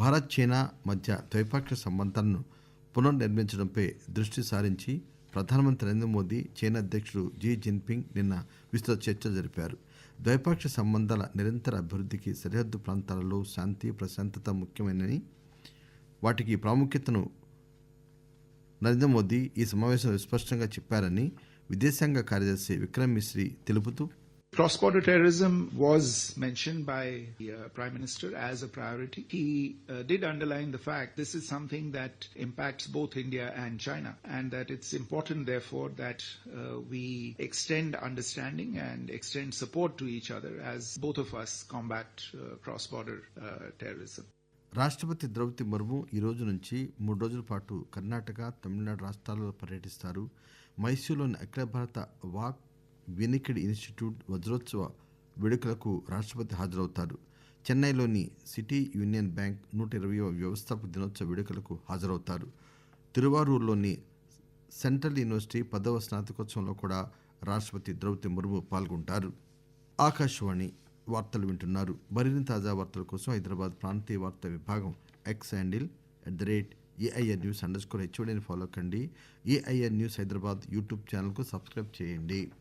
Bharat China మధ్య ద్వైపాక్షిక సంబంధాలను పునర్నిర్మించడంపై దృష్టి సారించి ప్రధానమంత్రి నరేంద్ర మోదీ చైనా అధ్యక్షుడు జీ జిన్పింగ్ నిన్న విస్తృత చర్చలు జరిపారు. ద్వైపాక్షిక సంబంధాల నిరంతర అభివృద్ధికి సరిహద్దు ప్రాంతాలలో శాంతి ప్రశాంతత ముఖ్యమైనని వాటికి ప్రాముఖ్యతను నరేంద్ర మోదీ ఈ సమావేశంలో స్పష్టంగా చెప్పారని విదేశాంగ కార్యదర్శి విక్రమ్ మిశ్రీ తెలుపుతూ Cross-border terrorism was mentioned by the uh, Prime Minister as a priority. He uh, did underline the fact this is something that impacts both India and China and that it's important therefore that uh, we extend understanding and extend support to each other as both of us combat uh, cross-border uh, terrorism. రాష్ట్రపతి ద్రౌపది ముర్ము ఈ రోజు నుంచి మూడు రోజుల పాటు కర్ణాటక తమిళనాడు రాష్ట్రాలలో పర్యటిస్తారు మైసూరులోని అఖిల భారత వాక్ వినికిడి ఇన్స్టిట్యూట్ వజ్రోత్సవ వేడుకలకు రాష్ట్రపతి హాజరవుతారు. చెన్నైలోని సిటీ యూనియన్ బ్యాంక్ నూట ఇరవయవ వ్యవస్థాపక దినోత్సవ వేడుకలకు హాజరవుతారు. తిరువారూరులోని సెంట్రల్ యూనివర్సిటీ పదవ స్నాతకోత్సవంలో కూడా రాష్ట్రపతి ద్రౌపది ముర్ము పాల్గొంటారు. ఆకాశవాణి వార్తలు వింటున్నారు. మరిన్ని తాజా వార్తల కోసం హైదరాబాద్ ప్రాంతీయ వార్తా విభాగం X handle at the rate AIR news underscore హెచ్ఓడిని follow కండి. ఏఐఆర్ న్యూస్ హైదరాబాద్ యూట్యూబ్ ఛానల్కు సబ్స్క్రైబ్ చేయండి.